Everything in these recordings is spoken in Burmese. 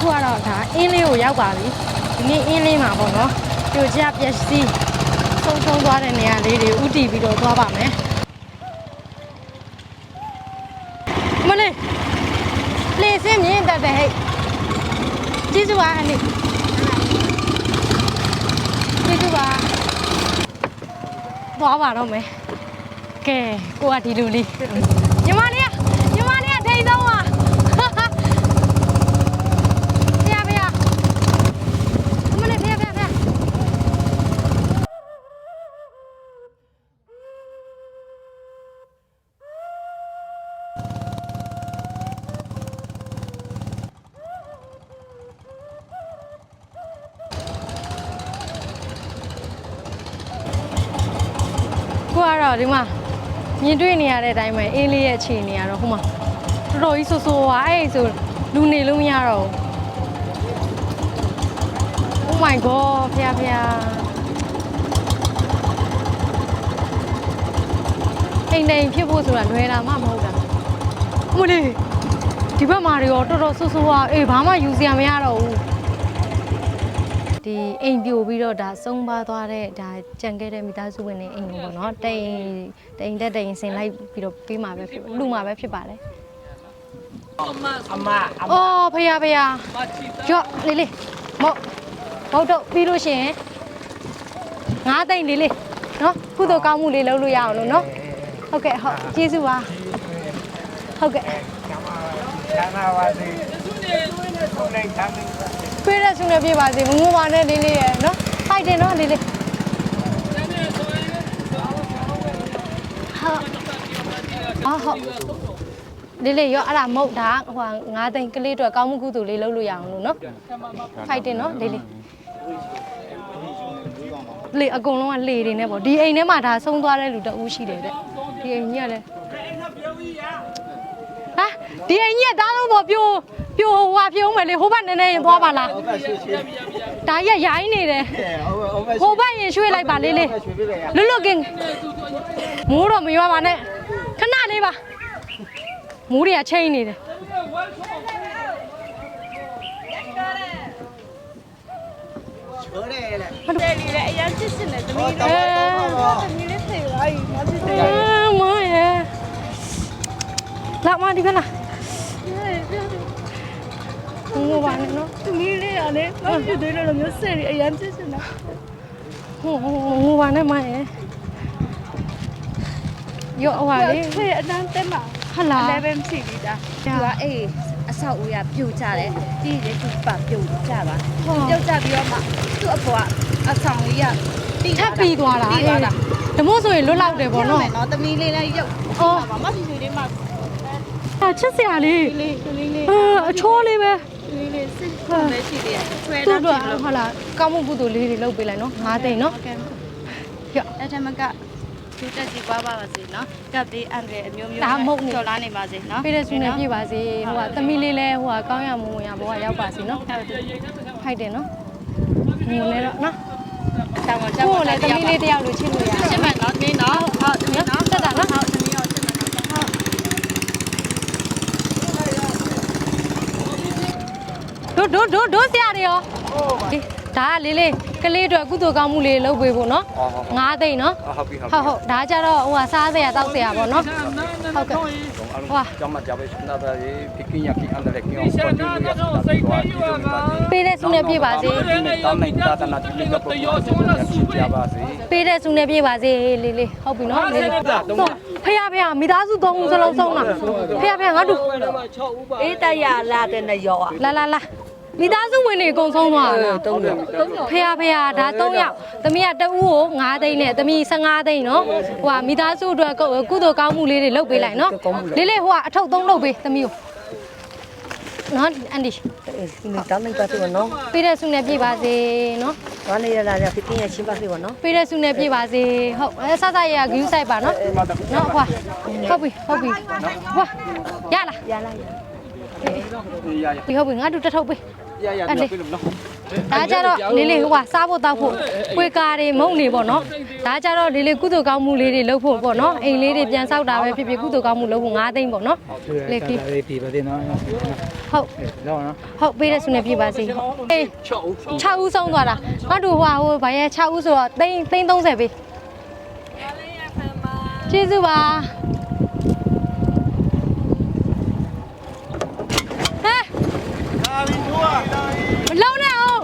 ခုကတော့ဒါအင်းလေးကိုရောက်ပါပြီဒီနေ့အင်းလေးမှာပေါ့နော်ပြိုကျပျက်စီးဆုံးရှုံးသွားတဲ့နေရာလေးတွေဥတီပြီးတော့သွားပါမယ်မလေးလေစင်းမြင့်တက်တဲ့ဟဲ့ကျေးဇူးပါအနိကျေးဇူးပါသွားပါတော့မယ်ကဲကိုကဒီလူလေး ဒီမှာမြင်တွေ့နေရတဲ့အတိုင်းပဲအေးလေးရဲ့အခြေအနေကတော့ဟိုမှာတော်တော်ကြီးဆိုးဆိုးဝါအဲ့ဒီဆိုလူနေလို့မရတော့ဘူး Oh my god ဖျားဖျားအိမ်နေဖြစ်ဖို့ဆိုတာလွယ်တာမှမဟုတ်တာအမလေးဒီဘက်မှာတွေရောတော်တော်ဆူဆူอ่ะအေးဘာမှယူစရာမရတော့ဘူး ဒီအိမ်ပြိုပြီးတော့ဒါဆုံးပါသွားတဲ့ဒါကြံခဲ့တဲ့မိသားစုဝင်တွေအိမ်ကိုပေါ့နော်တိန်တိန်တက်တိန်ဆင်လိုက်ပြီးတော့ပေးမှာပဲဖြစ်လူမှာပဲဖြစ်ပါတယ်အမအမအော်ဖယားဖယားကြော့လေးလေးမဟုတ်မဟုတ်တော့ပြီးလို့ရှိရင်ငါးသိန်းလေးလေးနော်ကုသိုလ်ကောင်းမှုလေးလုပ်လို့ရအောင်လို့နော်ဟုတ်ကဲ့ဟုတ်ကျေးဇူးပါဟုတ်ကဲ့ချမ်းသာပါစေသူနေသူနေသူနေ ချမ်းသာပါစေခွေးတဲ့ဆုနဲ့ပြပါစေမငိုပါနဲ့လေးလေးရယ်နော်ဖိုက်တယ်နော်လေးလေးဟာဟုတ်လေးလေးရောအဲ့ဒါမဟုတ်တာဟိုငါးသိန်းကလေးအတွက်ကောင်းမှုကုသိုလ်လေးလုပ်လို့ရအောင်လို့နော်ဖိုက်တယ်နော်လေးလေးလေအကုန်လုံးကလေတွေနဲ့ပေါ့ဒီအိမ်ထဲမှာဒါဆုံးသွားတဲ့လူတအူးရှိတယ်တဲ့ဒီအိမ်ကြီးကလည်းဟာဒီအိမ်ကြီးကဒါတော့ပေါ့ပြို ပြိုဟိုဟာပြုံးမယ်လေဟိုဘက်နည်းနည်းရင်သွားပါလားဒါကြီးကရိုင်းနေတယ်ဟိုဘက်ရင်ရွှေ့လိုက်ပါလေးလေးလွတ်လွတ်ကင်းမိုးတော့မရွာပါနဲ့ခဏလေးပါမိုးတွေကချိန်နေတယ်ဟုတ်တယ်လေတယ်လီလည်းအရင်ချစ်စင်တယ်သမီးတော့တော့တော့သမီးလေးထိတ်လိုက်မချစ်တယ်အာမရဲ့လာမဒီကလာ ငိုပါနဲ့နော်သမီးလေးကလည်းမဖြစ်သေးလို့မျိုးဆယ်ရီအရင်ချစ်စင်တာဟိုဟိုဘာနဲ့မရဲ့ရောဟွာလေဖေးအတန်းတက်မှာဟလာလည်းပဲမရှိသေးတာသူကအေးအဆောက်အဦရပြိုကျတယ်တီးတယ်သူပါပြိုကျပါပြုတ်ကြပြီးတော့မှသူ့အပေါ်ကအဆောင်လေးကတီးထပ်ပြီးသွားတာတီးသွားတာဓမို့ဆိုရင်လွတ်လောက်တယ်ပေါ့နော်နော်သမီးလေးလည်းရုပ်အော်ပါမဖြစ်သေးလေးမှအာချစ်စရာလေးလေးလေးလေးအာအချိုးလေးပဲ လေးလေးစစ်ပဲရှိသေးတယ်ဆွဲသူ့တော့အတွက်ဟုတ်လားကောင်းမှုကုသိုလ်လေးတွေလုပ်ပေးလိုက်နော်ငါးသိန်းနော်ရော့ အဲ့ထမကသူတက်ကြည့်ပါပါပါစေနော်ကပ်ပြီးအန်ရအမျိုးမျိုးဒါမဟုတ်နေကျော်လာနေပါစေနော်ပေးတဲ့ဆုနဲ့ပြည့်ပါစေဟိုကသမီးလေးလဲဟိုကကောင်းရမွန်ဝင်ရဘဝရောက်ပါစေနော်ဖိုက်တယ်နော်ငိုနေတော့နော်တောင်းတော့ကိုယ်လည်းသမီးလေးတယောက်လိုချစ်လို့ရ ရှင်းမယ်နော်သမီးနော်ဟုတ်သမီးနော်တက်တာနော် ဟုတ်သမီးရောရှင်းမယ်နော် ဒို့ဒို့ဒို့ဒို့ဆရာတွေရောဒီဒါကလေးလေးကလေးအတွက်ကုသိုလ်ကောင်းမှုလေးလုပ်ပေးဖို့နော်ဟုတ်ဟုတ်ငါးသိန်းနော်ဟုတ်ပြီဟုတ်ဟုတ်ဟုတ်ဒါကြတော့ဟိုကစားစရာတောက်စရာပေါ့နော်ဟုတ်ကဲ့ဟွာကျမကြပါစနာပါရေဖိကင်းရကိအန်တယ်ကိအောင်ပေါ်ပြီးရတာတော့သွားကြည့်လို့ပါစေပေးတဲ့ဆုနဲ့ပြည့်ပါစေတောင်းနိုင်တာတနာတိကပ်ပေါ်ရရှိကြပါစေပေးတဲ့ဆုနဲ့ပြည့်ပါစေလေးလေးဟုတ်ပြီနော်လေးလေးဖះဖះမိသားစုသုံးဦးစလုံးဆုံးတာဖះဖះငါတို့အေးတရလာတဲ့နရောอ่ะလာလာလာ မိသားစုဝင်တွေအကုန်ဆုံးသွားတာတုံးတယ်ဖះဖះဒါ3ယောက်သမီးကတဦးကို9သိန်းနဲ့သမီး15သိန်းနော်ဟိုကမိသားစုအတွက်ကုသိုလ်ကောင်းမှုလေးတွေလုပ်ပေးလိုက်နော်လေးလေးဟိုကအထုပ်သုံးလုပ်ပေးသမီးကိုနော်အန်ဒီဒီနေ့တောင်းလိုက်ပါသေးပါနော်ပေးတဲ့ဆုနဲ့ပြည့်ပါစေနော်ဘာနေရလာရပြင်းရချင်းပါသေးပါနော်ပေးတဲ့ဆုနဲ့ပြည့်ပါစေဟုတ်အဲဆဆရရဂယူးဆိုင်ပါနော်နော်အခွာဟုတ်ပြီဟုတ်ပြီဟွာရလားရလားဒီဟုတ်ပြီငါတို့တထုပ်ပေး ရရပြလို့နော်ဒါကြတော့လေးလေးဟိုကစားဖို့တောက်ဖို့ပွေကာတွေမုံနေပေါ့နော်ဒါကြတော့လေးလေးကုသိုလ်ကောင်းမှုလေးတွေလုပ်ဖို့ပေါ့နော်အိမ်လေးတွေပြန်ဆောက်တာပဲဖြစ်ဖြစ်ကုသိုလ်ကောင်းမှုလုပ်ဖို့9သိန်းပေါ့နော်လေကီလေးပြီပါသေးနော်ဟုတ်လောနော်ဟုတ်ပေးတဲ့ဆုနဲ့ပြပါစေအေး6ဦးဆုံးသွားတာငါတို့ဟိုဟာဟိုဗာရဲ့6ဦးဆိုတော့သိန်းသိန်း30ပေးကျေးဇူးပါဟဲ့ မလုံးနဲ့အောင်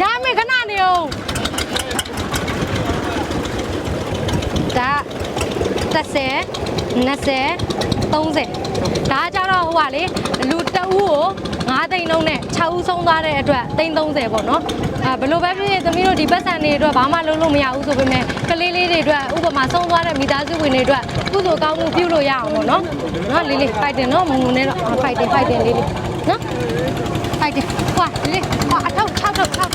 ကြားမေခဏနေအောင်ဒါ30 20 30ဒါကြတော့ဟိုပါလေလူတအူးကို9သိန်းလုံးနဲ့6ဦးဆုံးသွားတဲ့အတွက်သိန်း30ပေါ့နော်အဲဘယ်လိုပဲဖြစ်ဖြစ်သမီးတို့ဒီပတ်စံတွေအတွက်ဘာမှလုပ်လို့မရဘူးဆိုပေမဲ့ကလေးလေးတွေအတွက်ဥပမာဆုံးသွားတဲ့မိသားစုဝင်တွေအတွက်ကုသိုလ်ကောင်းမှုပြုလို့ရအောင်ပေါ့နော်နော်လေးလေး fighting နော်မငုံနဲ့တော့ fighting fighting လေးလေး နော် fighting ဟွာလေးလေးဟွာအထောက်6ထောက်6ထောက်6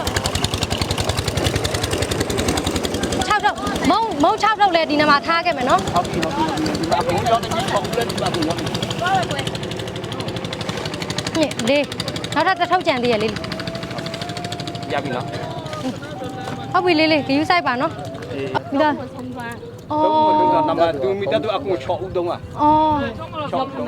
ထောက်မုံမုံ6ထောက်လဲဒီနမှာထားခဲ့မယ်နော်ဟုတ်ပြီဟုတ်ပြီဒီမှာအကုန်ကြောင်းတဲ့ကြီးပေါ့လက်ဒီမှာအကုန်ရောက်ပြီညလေးနောက်ထပ်တစ်ထောက်ကြံသေးရလေးရပြီနော်ဟုတ်ပြီလေးလေးဂယူဆိုင်ပါနော်ဒီလား အော်တော့နမတူမီတက်တော့အကုန်6ဦးတုံးอ่ะအော်6ဦးတုံး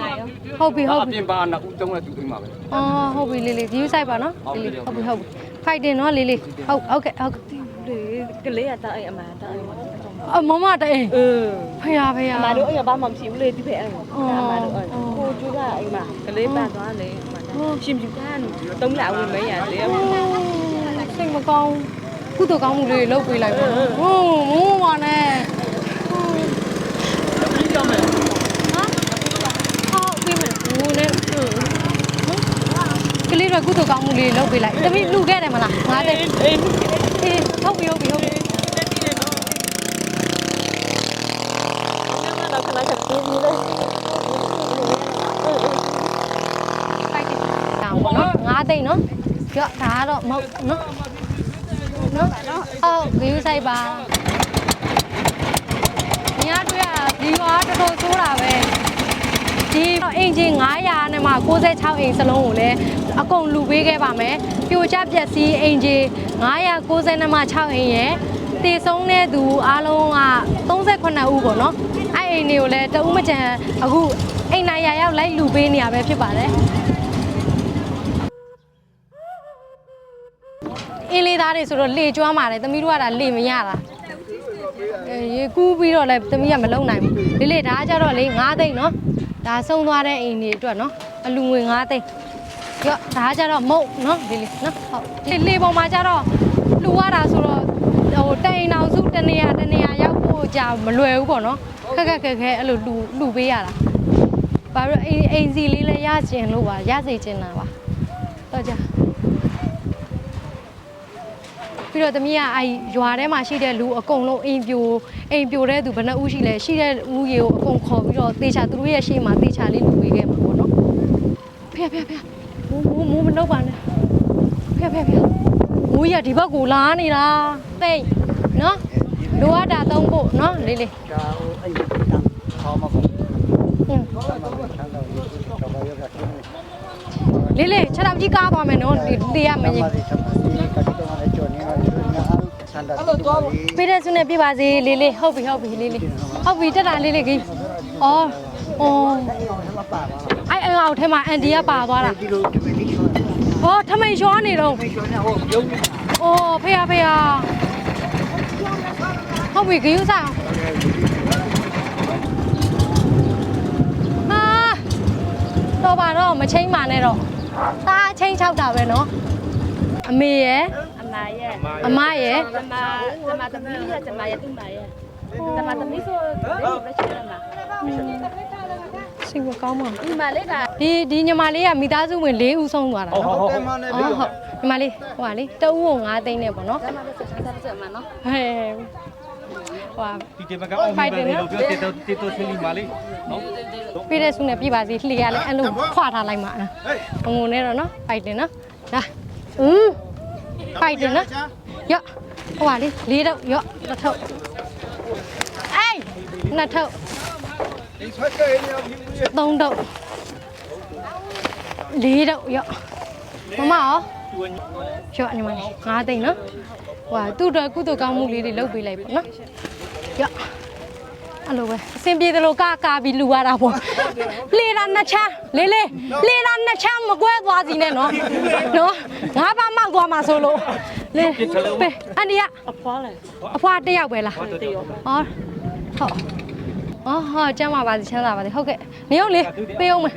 ဟုတ်ပြီဟုတ်အပြီပြင်ပါနှစ်ဦးတုံးနဲ့တူအိမ်မှာပဲအော်ဟုတ်ပြီလေးလေးဂယူဆိုင်ပါနော်လေးလေးဟုတ်ပြီဟုတ်ပြီဖိုက်တင်နော်လေးလေးဟုတ်ဟုတ်ကဲ့ဟုတ်ကဲ့လေကလေးကတောက်အိမ်အမတောက်အိမ်မှာအမမတအိမ်အင်းဖယားဖယားအမတို့အိမ်ကဘာမှမရှိဘူးလေဒီဖက်အဲ့အမတို့အဲ့ကိုကျူကအိမ်မှာကလေးပတ်သွားလေအမရှင်ပြူကန်တုံးလာဝင်မရလေစိတ်မကောင်းကုသိုလ်ကောင်းမှုလေးလုပ်ပေးလိုက်ပါဟုတ်မိုးမနဲ့ဟုတ်ပြီမယ်မိုးနဲ့ကလေးတွေကကုသို လ်ကောင်းမှုလေးလုပ်ပေးလိုက်တမီးလူခဲ့တယ်မလားငါတဲ့အေးဟုတ်ပြီဟုတ်ပြီဟုတ်ပြီတော့ခဏချက်ပြင်းနေလေဖိုက်တယ်တောင်းပေါ့နော်9သိန်းနော်ကြော့ဒါကတော့မဟုတ်နော်နော်ဟုတ်ဂယူဆိုင်ပါညတွေ့ရဒီကွာတော်တော်ဆိုးတာပဲဒီအင်ဂျင်900နဲ့မှ66အိမ်စလုံးကိုလည်း အကုန်လူပေးခဲ့ပါမယ်ပြိုကျပျက်စီးအင်ဂျင်990နဲ့မှ6အိမ်ရဲ့တည်ဆုံးတဲ့သူအားလုံးက38ဦးပေါ့နော်အဲ့အိမ်တွေကိုလည်းတဦးမကြံအခုအိမ်နိုင်ရရောက်လိုက်လူပေးနေရပဲဖြစ်ပါတယ်အင်းလေးသားတွေဆိုတော့လေကျွမ်းပါတယ်သမီးတို့ကဒါလေမရတာအဲရေကူးပြီးတော့လည်းသမီးကမလုံနိုင်ဘူးလေလေဒါကကြတော့လေ9သိန်းနော်ဒါဆုံးသွားတဲ့အိမ်တွေအတွက်နော်အလူငွေ9သိန်း ရော့ဒါကကြတော့မုတ်နော်ဒီလေနော်ဟုတ်ဒီလေပေါ်မှာကြတော့လူရတာဆိုတော့ဟိုတိုင်အောင်စုတနေရတနေရရောက်ဖို့ကြာမလွယ်ဘူးပေါ့နော်ခက်ခက်ခက်ခဲအဲ့လိုလူလူပေးရတာဘာလို့အိမ်အိမ်စီလေးလည်းရကျင်လို့ပါရစေချင်တာပါတော့ကြပြီးတော့သမီးကအဲရွာထဲမှာရှိတဲ့လူအကုန်လုံးအိမ်ပြိုအိမ်ပြိုတဲ့သူဘယ်နှဦးရှိလဲရှိတဲ့ဦးရေကိုအကုန်ခေါ်ပြီးတော့တေချာသူတို့ရဲ့ရှေ့မှာတေချာလေးလူပေးခဲ့မှာပေါ့နော်ဖေဖေဖေ မိုးမိုးမိုးမနှုတ်ပါနဲ့ဖေဖေဖေမိုးရဒီဘက်ကိုလာနေတာတိတ်နော်လိုအပ်တာသုံးဖို့နော်လေးလေးကာအိမ်တာခေါ်မှာပေါ့ဟင်းလေးလေးခြေထောက်ကြီးကားသွားမယ်နော်ဒီတေးရမရင်ဒီကတိတော့လည်းကြော်နေတာဆန္ဒအဲ့လိုတော့ပေးတဲ့ဆုနဲ့ပြပါစေလေးလေးဟုတ်ပြီဟုတ်ပြီလေးလေးဟုတ်ပြီတက်တာလေးလေးကြီးအော်အော်မပါပါ အောက်ထဲမှာအန်တီကပါသွားတာဒီလိုထမင်းလေးရောအော်ထမင်းရောနေတော့ထမင်းရောနေဟောပြုံးနေတာအော်ဖေရဖေရဟုတ်ပြီဂယူးစားဟာတော့ပါတော့မချိန်ပါနဲ့တော့ဒါအချိန်ချောက်တာပဲနော်အမေရယ်အမရဲ့အမရဲ့အမအမသမီးရဲ့အမရဲ့သူ့မရဲ့အမသမီးဆိုတော့ဘယ်လိုလဲရှင်အမ စိတ်ဝကောင်းပါညီမလေးဒါဒီဒီညီမလေးကမိသားစုဝင်၄ဦးဆုံးသွားတာနော်ဟုတ်တယ်မှန်တယ်ဟုတ်ညီမလေးဟိုကလေတဦးကို9သိန်းနဲ့ပေါ့နော်ညီမလေးစမ်းစမ်းစမ်းမှနော်ဟဲ့ဟိုဒီတေမကအောင်ပြီးတယ်လို့ပြောတေတော့တေတော့ဆင်းလီမလေးနော်ပြည့်တဲ့ဆုနဲ့ပြည့်ပါစေလှေရလဲအဲ့လိုခွာထားလိုက်မှာငုံနေတော့နော်ဖိုက်တယ်နော်ဒါอืมဖိုက်တယ်နော်ရော့ဟိုကလေ၄တော့ရော့တစ်ထုပ်အေးနှစ်ထုပ် သုံးထုပ်လေးတော့ရော့မမရောရော့ညီမလေး9သိန်းနော်ဟိုဟာသူ့အတွက်ကုသိုလ်ကောင်းမှုလေးတွေလုပ်ပေးလိုက်ပေါ့နော်ရော့အဲ့လိုပဲအဆင်ပြေသလိုကာကာပြီးလူရတာပေါ့လေတာနှစ်ချမ်းလေးလေးလေတာနှစ်ချမ်းမကွဲသွားစီနဲ့နော်နော်ငါးပါးမောက်သွားမှာဆိုလို့လေပဲအန်ဒီကအဖွားလဲအဖွားတစ်ယောက်ပဲလားတစ်ယောက်ဟောဟုတ် အော်ဟောကျမ်းပါပါစီချမ်းသာပါစေဟုတ်ကဲ့နေအောင်လေပေးအောင်မယ်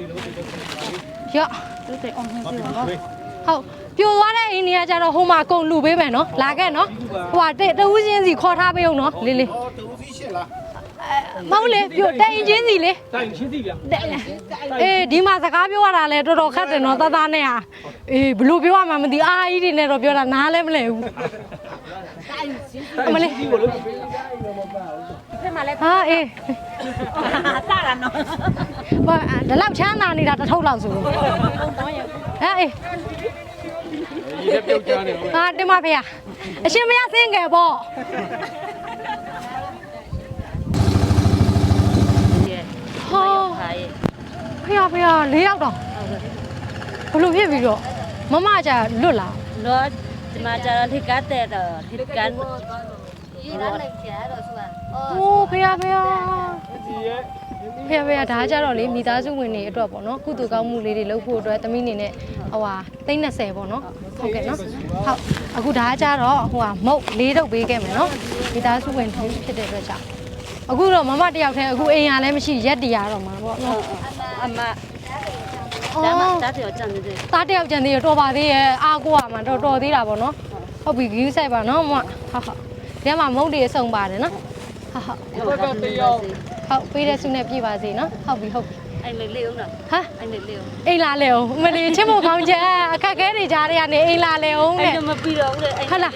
ရော့ဟုတ်ပြိုသွားတဲ့အိန္ဒိယကျတော့ဟိုမှာကုန်လူပေးမယ်နော်လာခဲ့နော်ဟိုကတဲ့တဦးချင်းစီခေါ်ထားပေးအောင်နော်လေးလေးတဦးစီရှစ်လားမဟုတ်လေပြိုတဲ့ရင်ချင်းစီလေတိုင်ရှင်းသိဗျာအေးဒီမှာစကားပြောရတာလဲတော်တော်ခက်တယ်နော်တသားနဲ့ဟာအေးဘလို့ပြောရမှမသိအာကြီးတွေနဲ့တော့ပြောတာနားလဲမလဲဘူးအမလေးဟာအေး စတာနော်ဘာဒီလောက်ချမ်းသာနေတာတစ်ထုပ်လောက်ဆိုလို့အဲအေးဒီလည်းပြုတ်ကြတယ်ဟာတင်ပါဖေရအရှင်မရစင်းငယ်ပေါ့ဟောဖေရဖေရ၄ယောက်တော့ဘလို့ဖြစ်ပြီးတော့မမကြလွတ်လာလောဒီမှာကျတော့ထိကတ်တဲ့တော့ထိကတ်โอ้ဖေရဖေရဖေရဖေရဒါကြတော့လေမိသားစုဝင်တွေအတွက်ပေါ့နော်ကုသိုလ်ကောင်းမှုလေးတွေလုပ်ဖို့အတွက်သမီးအနေနဲ့ဟိုဟာ30ပေါ့နော်ဟုတ်ကဲ့နော်ဟုတ်အခုဒါကြတော့ဟိုဟာမုတ်လေးတော့ပေးခဲ့မယ်နော်မိသားစုဝင်တွေဖြစ်တဲ့အတွက်ကြောင့်အခုတော့မမတယောက်တည်းအခုအိမ်ရလည်းမရှိရက်တရတော့မှာပေါ့နော်အမအော်ဒါမှတားတယ်ကြံနေတယ်သားတယောက်ကြံသေးရတော်ပါသေးရဲ့အားကိုရမှာတော်တော်သေးတာပေါ့နော်ဟုတ်ပြီဂီးဆိုင်ပါနော်မမဟုတ်ဟုတ်ဒီမှာမုတ်တွေအစုံပါတယ်နော် ဟုတ်ဟုတ်ဒီဘက်ကတယောက်ဟုတ်ပေးတဲ့ဆုနဲ့ပြည့်ပါစေနော်ဟုတ်ပြီဟုတ်ပြီအဲ့လေလေးအောင်လားဟာအဲ့လေလေးအောင်အိမ်လာလေအောင်အမလီချစ်ဖို့ကောင်းချက်အခက်ခဲတွေကြားရကနေအိမ်လာလေအောင်အဲ့တဲ့တော့မပြီးတော့ဘူးလေအဲ့ဟုတ်လား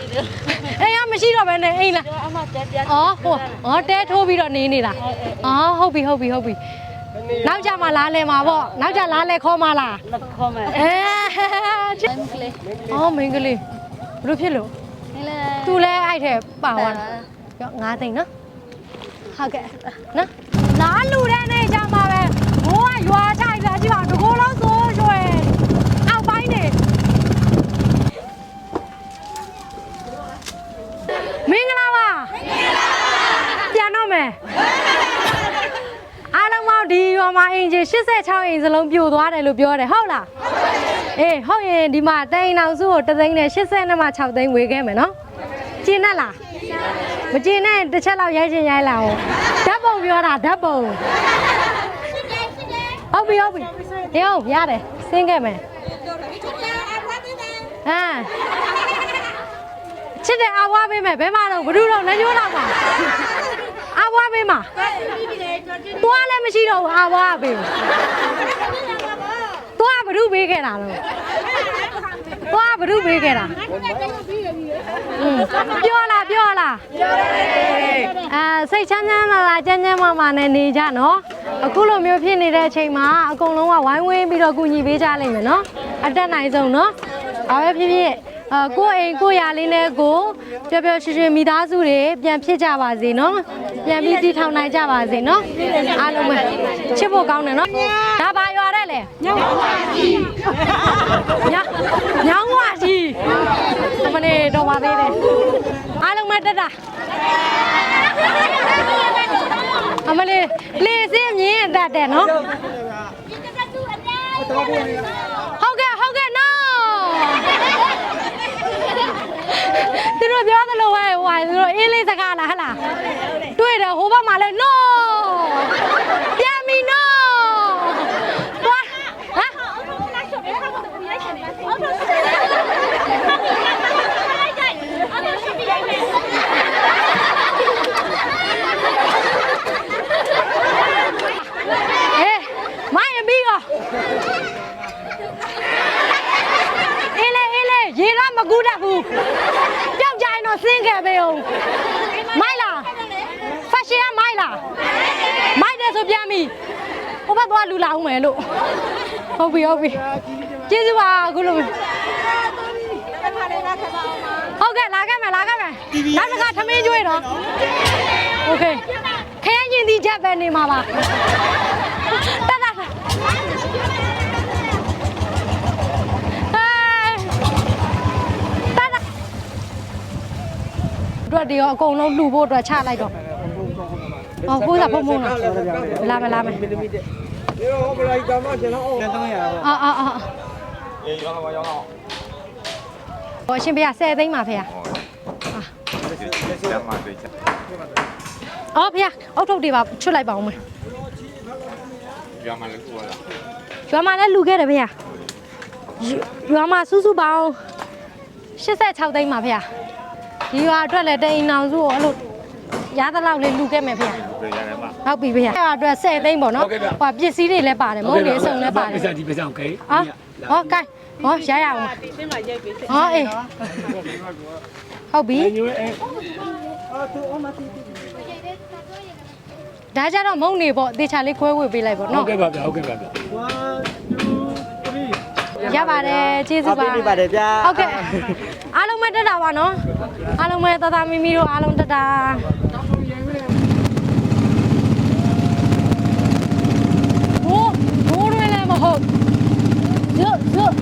အိမ်ကမရှိတော့ဘဲနဲ့အိမ်လာအမတက်တက်အော်ဟိုအော်တဲထိုးပြီးတော့နေနေတာအော်ဟုတ်ပြီဟုတ်ပြီဟုတ်ပြီနောက်ကြမှာလားလဲမှာပေါ့နောက်ကြလားလဲခေါ်မှာလားမခေါ်မယ်အဲချစ်အော်မင်းကလေးဘလို့ဖြစ်လို့နေလေသူလဲအဲ့ထဲပါသွားတာရော9သိန်းနော် ဟုတ်ကဲ့နော်လာလူတဲ့နေကြမှာပဲဘိုးကရွာချိုက်လာကြည့်ပါတကိုယ်လုံးဆိုးရွှဲအောက်ပိုင်းနေမင်္ဂလာပါပြန်တော့မယ်အားလုံးပေါင်းဒီရွာမှာအင်ဂျီ86အင်စလုံးပြိုသွားတယ်လို့ပြောတယ်ဟုတ်လားအေးဟုတ်ရင်ဒီမှာတိန်အောင်စုကိုတစ်သိန်းနဲ့82မှာ6သိန်းဝေခဲ့မယ်နော်ကျင်းနဲ့လား မကျင်းနဲ့တစ်ချက်လောက်ရိုက်ချင်ရိုက်လာအောင်ဓာတ်ပုံပြောတာဓာတ်ပုံဟုတ်ပြီဟုတ်ပြီတေအောင်ရတယ်ဆင်းခဲ့မယ်ဟမ်ချစ်တယ်အဝါပေးမယ်ဘယ်မှာတော့ဘ누구တော့နှညိုးတော့မှာအဝါပေးမှာသွားလည်းမရှိတော့ဘူးအဝါပေးသွားဘ누구ပေးခဲ့တာတော့ သွားဘ누구ပေးခဲ့တာอืมပြောလားပြောလားပြောတယ်အဲစိတ်ချမ်းချမ်းသာသာကြမ်းကြမ်းမာမာနဲ့နေကြနော်အခုလိုမျိုးဖြစ်နေတဲ့အချိန်မှာအကုန်လုံးကဝိုင်းဝန်းပြီးတော့ကူညီပေးကြလိမ့်မယ်နော်အတက်နိုင်ဆုံးနော်ဘာပဲဖြစ်ဖြစ် အာကိုယ့်အိမ်ကိုယ့်ယာလေးနဲ့ကိုယ်ပျော်ပျော်ရွှင်ရွှင်မိသားစုတွေပြန်ဖြစ်ကြပါစေနော်ပြန်ပြီးတည်ထောင်နိုင်ကြပါစေနော်အားလုံးပဲချစ်ဖို့ကောင်းတယ်နော်ဒါပါရွာတဲ့လေညောင်းဝါကြီးညညောင်းဝါကြီးအမနေတော့ပါသေးတယ်အားလုံးပဲတက်တာအမလေးလေစင်းမြင်တတ်တယ်နော်ဟုတ်ကဲ့ဟုတ်ကဲ့နော် သူတို့ပြောသလိုပဲဟိုဟာသူတို့အင်းလေးစကားလားဟလားတွေ့တယ်ဟိုဘက်မှာလဲ no ပြန်ပြီ no သွားဟမ်ဟေးမိုင်းပြီးရောအေးလေ အေးလေရေတော့မကူတတ်ဘူးပျောက်ကြရင်တော့ဆင်းခဲ့ပေအောင်မိုင်းလားဖက်ရှင်ကမိုင်းလားမိုင်းတယ်ဆိုပြန်ပြီဟိုဘက်သွားလူလာအောင်မယ်လို့ဟုတ်ပြီဟုတ်ပြီကျေးဇူးပါအခုလိုဟုတ်ကဲ့လာခဲ့မယ်လာခဲ့မယ်နောက်တစ်ခါထမင်းကျွေးတော့โอเคခရမ်းရင်ဒီချက်ပဲနေမှာပါတတ်တာ တွေရောအကုန်လုံးလှူဖို့အတွက်ချလိုက်တော့ဟောကိုယ်ကဖုံဖုံလားလာမလာမအာအာအာအေးရောင်းပါရောင်းတော့ဟောအရှင်ဖေ10သိန်းပါဖေဟာအော်ဖေအုတ်ထုတ်တွေပါချွတ်လိုက်ပါဦးမယ်ရွာမှာလည်းခုပါလားရွာမှာလည်းလူခဲ့တယ်ဖေဟာရွာမှာစူးစူးပေါင်း86သိန်းပါဖေဟာ ဒီရွာအတွက်လည်းတိန်အောင်စုကိုအဲ့လိုရသလောက်လေးလူခဲ့မယ်ဖေ။ဘယ်ရလဲမ။ဟုတ်ပြီဖေ။အဲ့အတွက်10သိန်းပေါ့နော်။ဟိုပစ္စည်းတွေလည်းပါတယ်မုန်းတွေအစုံလည်းပါတယ်။ပစ္စည်းဒီပစ္စည်းအောင်ကဲ။ဟာ။ဟောကဲ။ဟောရရအောင်။ဒီရှင်းမှာရိုက်ပေး။ဟောအေး။ဟုတ်ပြီ။ဒါကြတော့မုံနေပေါ့တေချာလေးခွဲဝေပေးလိုက်ပေါ့နော်။ဟုတ်ကဲ့ပါဗျာဟုတ်ကဲ့ပါဗျာ။ ရပါတယ်ကျေးဇူးပါပေးပါတယ်ဗျာဟုတ်ကဲ့အားလုံးပဲတက်တာပါနော်အားလုံးပဲတသမီမီတို့အားလုံးတက်တာဘိုးဘိုးတွေလည်းမဟုတ်ဇွတ်ဇွတ်